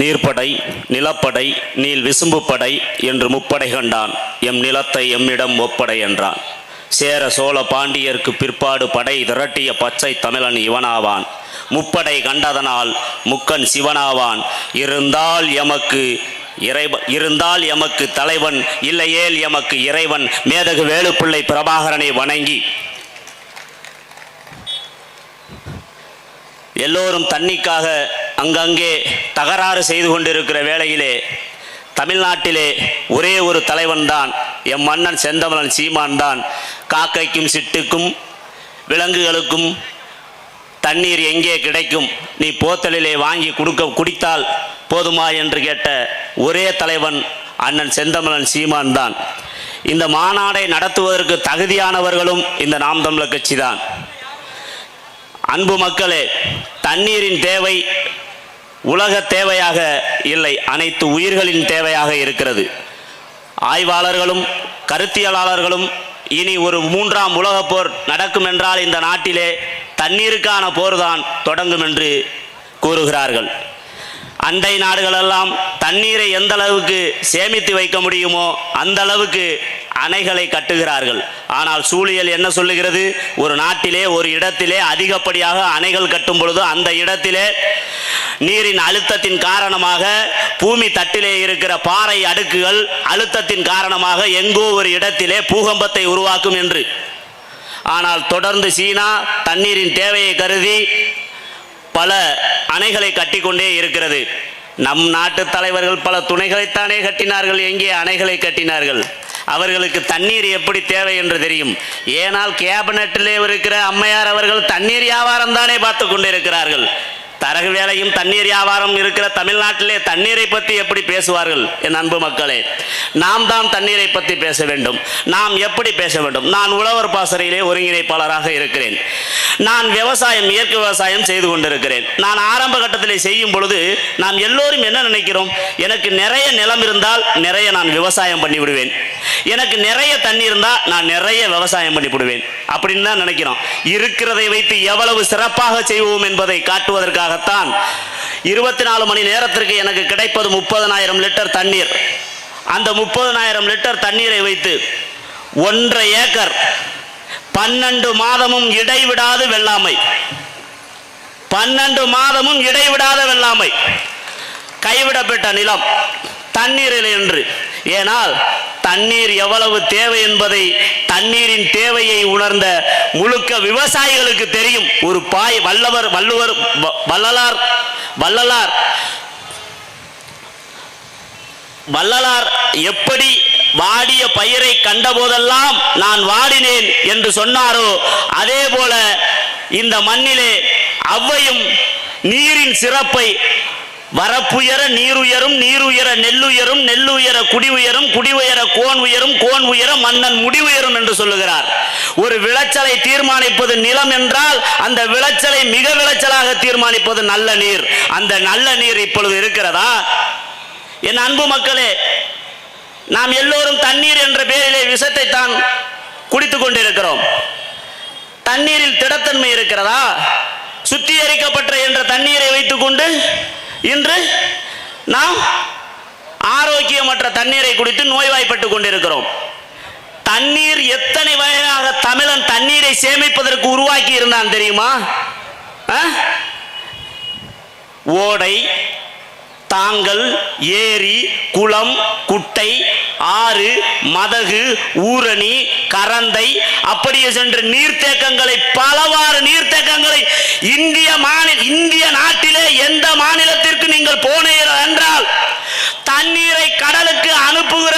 நீர்ப்படை நிலப்படை Neil விசும்பு படை என்று முப்படை கண்டான். எம் நிலத்தை எம்மிடம் ஒப்படை என்றான். சேர சோழ பாண்டியர்க்கு பிற்பாடு படை திரட்டிய பச்சை தமிழன் இவனாவான். முப்படை கண்டதனால் முக்கன் சிவனாவான். இருந்தால் எமக்கு இறைவ இருந்தால் எமக்கு தலைவன் இல்லையேல் எமக்கு இறைவன். மேதகு வேலுப்பிள்ளை பிரபாகரனை வணங்கி எல்லோரும் தண்ணிக்காக அங்கங்கே தகராறு செய்து கொண்டிருக்கிற வேளையிலே தமிழ்நாட்டிலே ஒரே ஒரு தலைவன் தான் எம் மன்னன் செந்தமலன் சீமான் தான் காக்கைக்கும் சிட்டுக்கும் விலங்குகளுக்கும் தண்ணீர் எங்கே கிடைக்கும்? நீ போத்தலிலே வாங்கி கொடுக்க குடித்தால் போதுமா என்று கேட்ட ஒரே தலைவன் அண்ணன் செந்தமலன் சீமான் தான் இந்த மாநாடை நடத்துவதற்கு தகுதியானவர்களும் இந்த நாம் தமிழர் கட்சி தான் அன்பு மக்களே தண்ணீரின் தேவை உலக தேவையாக இல்லை அனைத்து உயிர்களின் தேவையாக இருக்கிறது. ஆய்வாளர்களும் கருத்தியலாளர்களும் இனி ஒரு மூன்றாம் உலகப் போர் நடக்கும் என்றால் இந்த நாட்டிலே தண்ணீருக்கான போர்தான் தொடங்கும் என்று கூறுகிறார்கள். அண்டை நாடுகளெல்லாம் தண்ணீரை எந்த அளவுக்கு சேமித்து வைக்க முடியுமோ அந்த அளவுக்கு அணைகளை கட்டுகிறார்கள். ஆனால் சூழியல் என்ன சொல்லுகிறது? ஒரு நாட்டிலே ஒரு இடத்திலே அதிகப்படியாக அணைகள் கட்டும் பொழுது அந்த இடத்திலே நீரின் அழுத்தத்தின் காரணமாக பூமி தட்டிலே இருக்கிற பாறை அடுக்குகள் அழுத்தத்தின் காரணமாக எங்கோ ஒரு இடத்திலே பூகம்பத்தை உருவாக்கும் என்று. ஆனால் தொடர்ந்து சீனா தண்ணீரின் தேவையை கருதி பல அணைகளை கட்டிக்கொண்டே இருக்கிறது. நம் நாட்டு தலைவர்கள் பல துணைகளைத்தானே கட்டினார்கள். எங்கே அணைகளை கட்டினார்கள்? அவர்களுக்கு தண்ணீர் எப்படி தேவை என்று தெரியும். ஏனால் கேபினட்டிலே இருக்கிற அம்மையார் அவர்கள் தண்ணீர் வியாபாரம் தானே பார்த்து கொண்டிருக்கிறார்கள். தரகு வேலையும் தண்ணீர் வியாபாரம் இருக்கிற தமிழ்நாட்டிலே தண்ணீரை பற்றி எப்படி பேசுவார்கள் என் அன்பு மக்களே? நாம் தான் தண்ணீரை பற்றி பேச வேண்டும். நாம் எப்படி பேச வேண்டும்? நான் உழவர் பாசறையிலே ஒருங்கிணைப்பாளராக இருக்கிறேன். நான் விவசாயம் இயற்கை விவசாயம் செய்து கொண்டிருக்கிறேன். நான் ஆரம்ப கட்டத்தில் செய்யும் பொழுது நாம் எல்லோரும் என்ன நினைக்கிறோம்? எனக்கு நிறைய நிலம் இருந்தால் நிறைய நான் விவசாயம் பண்ணிவிடுவேன். எனக்கு நிறைய தண்ணி இருந்தால் நான் நிறைய விவசாயம் பண்ணி விடுவேன் அப்படின்னு தான் நினைக்கிறோம். இருக்கிறதை வைத்து எவ்வளவு சிறப்பாக செய்வோம் என்பதை காட்டுவதற்காகத்தான் இருபத்தி நாலு மணி நேரத்திற்கு எனக்கு கிடைப்பது முப்பதனாயிரம் லிட்டர் தண்ணீர். அந்த முப்பதனாயிரம் லிட்டர் தண்ணீரை வைத்து ஒன்றரை ஏக்கர் பன்னெண்டு மாதமும் இடைவிடாது வெள்ளாமை. பன்னெண்டு மாதமும் இடைவிடாத வெள்ளாமை. கைவிடப்பட்ட நிலம் தண்ணீரில் என்று ஏனால் தண்ணீர் எவ்வளவு தேவை என்பதை தண்ணீரின் தேவையை உணர்ந்த முழுக்க விவசாயிகளுக்கு தெரியும். ஒரு பாய் வல்லவர் வள்ளுவர் வ- வள்ளலார் வள்ளலார் வள்ளலார் எப்படி வாடிய பயிரை கண்டபோதெல்லாம் நான் வாடினேன் என்று சொன்னாரோ அதே போல இந்த மண்ணிலே அவ்வையும் நீரின் சிறப்பை வரப்புயர நீருயரும் நீருயர நெல்லுயரும் நெல்லுயர குடி உயரும் குடி உயர கோன் உயரும் கோன் உயர மன்னன் முடி உயரும் என்று சொல்லுகிறார். ஒரு விளைச்சலை தீர்மானிப்பது நிலம் என்றால் அந்த விளைச்சலை மிக விளைச்சலாக தீர்மானிப்பது நல்ல நீர். அந்த நல்ல நீர் இப்பொழுது இருக்கிறதா? என் அன்பு மக்களே நாம் எல்லோரும் தண்ணீர் என்ற பெயரிலே விஷத்தை தான் குடித்துக் கொண்டிருக்கிறோம். தண்ணீரில் திடத்தன்மை இருக்கிறதா? சுத்திகரிக்கப்பட்ட என்ற தண்ணீரை வைத்துக்கொண்டு இன்று நாம் ஆரோக்கியமற்ற தண்ணீரை குடித்து நோய்வாய்ப்பட்டு கொண்டிருக்கிறோம் தண்ணீர் எத்தனை வகையாக தமிழன் தண்ணீரை சேமிப்பதற்கு உருவாக்கி இருந்தான் தெரியுமா ஆ? ஓடை தாங்கல் ஏரி குளம் குட்டை ஆறு மதகு ஊரணி கரந்தை அப்படியே சென்று நீர்த்தேக்கங்களை பலவாறு நீர்த்தேக்கங்களை இந்திய மாநில இந்திய நாட்டிலே எந்த மாநிலத்திற்கு நீங்கள் போனீர்கள் என்றால் தண்ணீரை கடலுக்கு அனுப்புகிற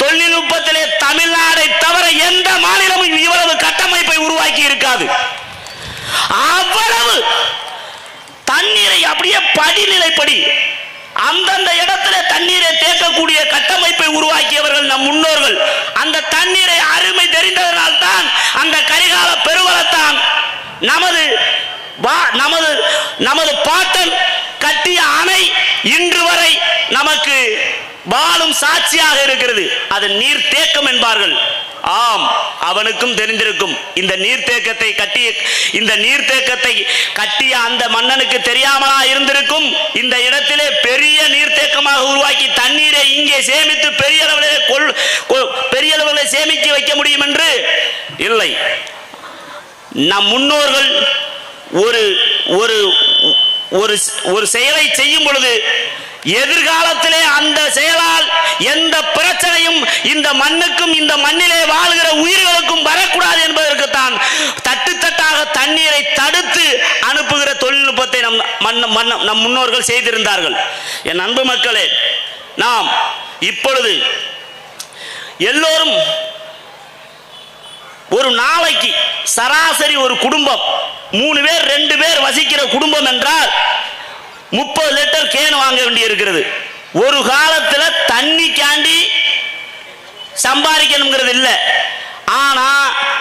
தொழில்நுட்பத்திலே தமிழ்நாடை தவிர எந்த மாநிலமும் இவ்வளவு கட்டமைப்பை உருவாக்கி இருக்காது அவ்வளவு தண்ணீரை அப்படியே படிநிலைப்படி அந்தந்த இடத்துல தண்ணீரை தேக்கக்கூடிய கட்டமைப்பை உருவாக்கியவர்கள் நம் முன்னோர்கள். அந்த தண்ணீரை அருமை தெரிந்ததனால் தான் அந்த கரிகால பெருவளத்தான் நமது வா- நமது நமது பாட்டன் கட்டிய அணை இன்று வரை நமக்கு வாழும் சாட்சியாக இருக்கிறது. அது நீர் தேக்கம் என்பார்கள். ஆம் அவனுக்கும் தெரிந்திருக்கும். இந்த நீர்த்தேக்கத்தை கட்டிய இந்த நீர்த்தேக்கத்தை கட்டிய அந்த மன்னனுக்கு தெரியாமலா இருந்திருக்கும். இந்த இடத்திலே பெரிய நீர்த்தேக்கமாக உருவாக்கி தண்ணீரை இங்கே சேமித்து பெரிய அளவிலே கொள் பெரிய அளவில் சேமிக்க வைக்க முடியும் என்று? இல்லை. நம் முன்னோர்கள் ஒரு ஒரு ஒரு ஒரு செயலை செய்யும் பொழுது எதிர்காலத்திலே அந்த செயலால் எந்த பிரச்சனையும் இந்த மண்ணுக்கும் இந்த மண்ணிலே மண் நம் முன்னோர்கள் செய்திருந்தார்கள். என் அன்பு மக்களே நாம் இப்பொழுது எல்லோரும் ஒரு நாளைக்கு சராசரி ஒரு குடும்பம் மூணு பேர் ரெண்டு பேர் வசிக்கிற குடும்பம் என்றால் முப்பது லிட்டர் கேன் வாங்க வேண்டி இருக்கிறது ஒரு காலத்தில் தண்ணிக்காண்டி சம்பாதிக்கணுங்கிறது இல்லை. ஆனா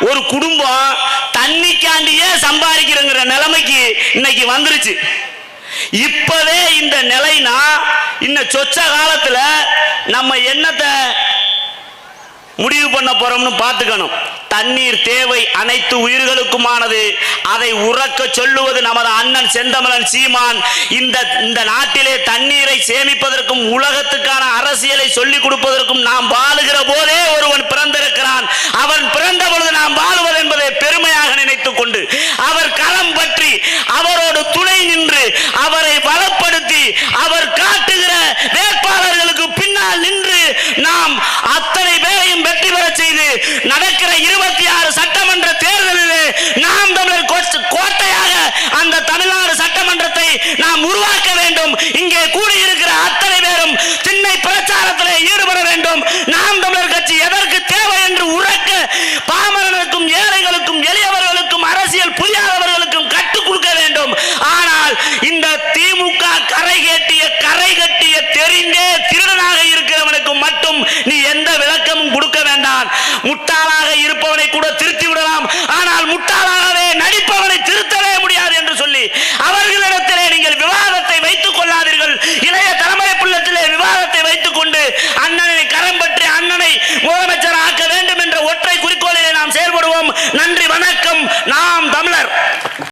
ஒரு குடும்பம் தண்ணிக்காண்டியே சம்பாதிக்கிறங்கிற நிலைமைக்கு இன்னைக்கு வந்துருச்சு. இப்பவே இந்த நிலைனா இந்த சொச்ச காலத்துல நம்ம என்னத்தை முடிவு பண்ண போறோம்னு பார்த்துக்கணும். தண்ணீர் தேவை அனைத்து உயிர்களுக்குமானது. அதை உறக்க சொல்லுவது நமது அண்ணன் செந்தமலன் சீமான். இந்த இந்த நாட்டிலே தண்ணீரை சேமிப்பதற்கும் உலகத்துக்கான அரசியலை சொல்லிக் கொடுப்பதற்கும் நாம் வாழுகிற போதே ஒருவன் பிறந்திருக்கிறான். அவன் நாம் அத்தனை பேரையும் வெற்றி பெற செய்து நடக்கிற இருபத்தி ஆறு சட்டமன்ற தேர்தலிலே நாம் தமிழர் கோட்டையாக அந்த தமிழ்நாடு சட்டமன்றத்தை நாம் உருவாக்க வேண்டும். இங்கே கூடி Um talá